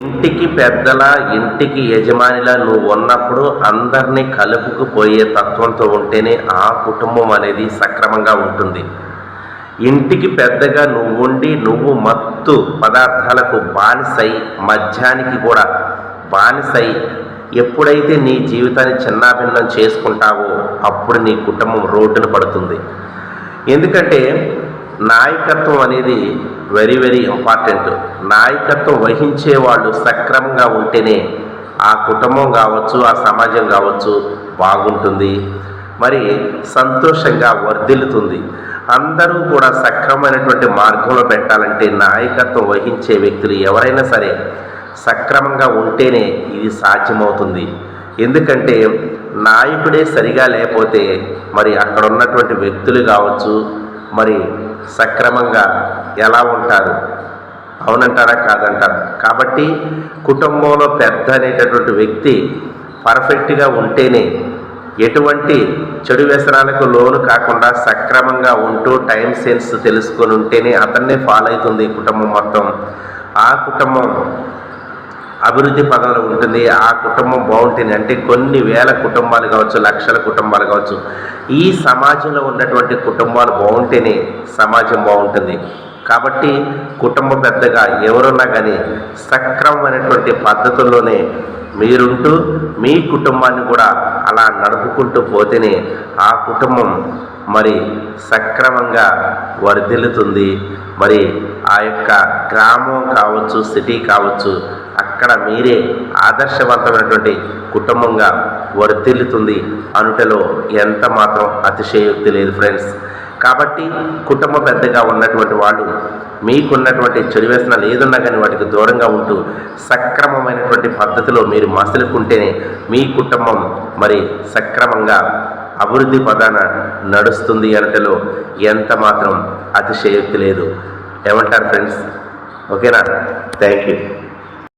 ఇంటికి పెద్దల ఇంటికి యజమానిలా నువ్వు ఉన్నప్పుడు అందరినీ కలుపుకుపోయే తత్వంతో ఉంటేనే ఆ కుటుంబం అనేది సక్రమంగా ఉంటుంది. ఇంటికి పెద్దగా నువ్వు ఉండి నువ్వు మత్తు పదార్థాలకు బానిసై మద్యానికి కూడా బానిసై ఎప్పుడైతే నీ జీవితాన్ని చిన్నాభిన్నం చేసుకుంటావో అప్పుడు నీ కుటుంబం రోడ్డున పడుతుంది. ఎందుకంటే నాయకత్వం అనేది వెరీ వెరీ ఇంపార్టెంట్ నాయకత్వం వహించే వాళ్ళు సక్రమంగా ఉంటేనే ఆ కుటుంబం కావచ్చు ఆ సమాజం కావచ్చు బాగుంటుంది. మరి సంతోషంగా వర్ధిల్లుతుంది. అందరూ కూడా సక్రమమైనటువంటి మార్గంలో పెట్టాలంటే నాయకత్వం వహించే వ్యక్తులు ఎవరైనా సరే సక్రమంగా ఉంటేనే ఇది సాధ్యమవుతుంది. ఎందుకంటే నాయకుడే సరిగా లేకపోతే మరి అక్కడ ఉన్నటువంటి వ్యక్తులు కావచ్చు మరి సక్రమంగా ఎలా ఉంటారు? అవునంటారా కాదంటారా? కాబట్టి కుటుంబంలో పెద్ద అనేటటువంటి వ్యక్తి పర్ఫెక్ట్గా ఉంటేనే ఎటువంటి చెడు వ్యసనాలకు లోను కాకుండా సక్రమంగా ఉంటూ టైం సెన్స్ తెలుసుకొని ఉంటేనే అతన్నే ఫాలో అవుతుంది కుటుంబం మొత్తం. ఆ కుటుంబం అభివృద్ధి పదంలో ఉంటుంది. ఆ కుటుంబం బాగుంటుంది. అంటే కొన్ని వేల కుటుంబాలు కావచ్చు లక్షల కుటుంబాలు కావచ్చు ఈ సమాజంలో ఉన్నటువంటి కుటుంబాలు బాగుంటేనే సమాజం బాగుంటుంది. కాబట్టి కుటుంబ పెద్దగా ఎవరున్నా కానీ సక్రమమైనటువంటి పద్ధతుల్లోనే మీరుంటూ మీ కుటుంబాన్ని కూడా అలా నడుపుకుంటూ పోతేనే ఆ కుటుంబం మరి సక్రమంగా వర్ధిల్లుతుంది. మరి ఆ యొక్క గ్రామం కావచ్చు సిటీ కావచ్చు అక్కడ మీరే ఆదర్శవంతమైనటువంటి కుటుంబంగా వర్ధిల్లుతుంది. అనుటలో ఎంత మాత్రం అతిశయోక్తి లేదు ఫ్రెండ్స్. కాబట్టి కుటుంబ పెద్దగా ఉన్నటువంటి వాళ్ళు మీకున్నటువంటి చెడు వ్యసనాలు ఏదున్నా కానీ వాటికి దూరంగా ఉంటూ సక్రమమైనటువంటి పద్ధతిలో మీరు మసలుకుంటేనే మీ కుటుంబం మరి సక్రమంగా అభివృద్ధి పదాన నడుస్తుంది అనటలో ఎంత మాత్రం అతిశయోక్తి లేదు. ఏమంటారు ఫ్రెండ్స్? ఓకేనా? Thank you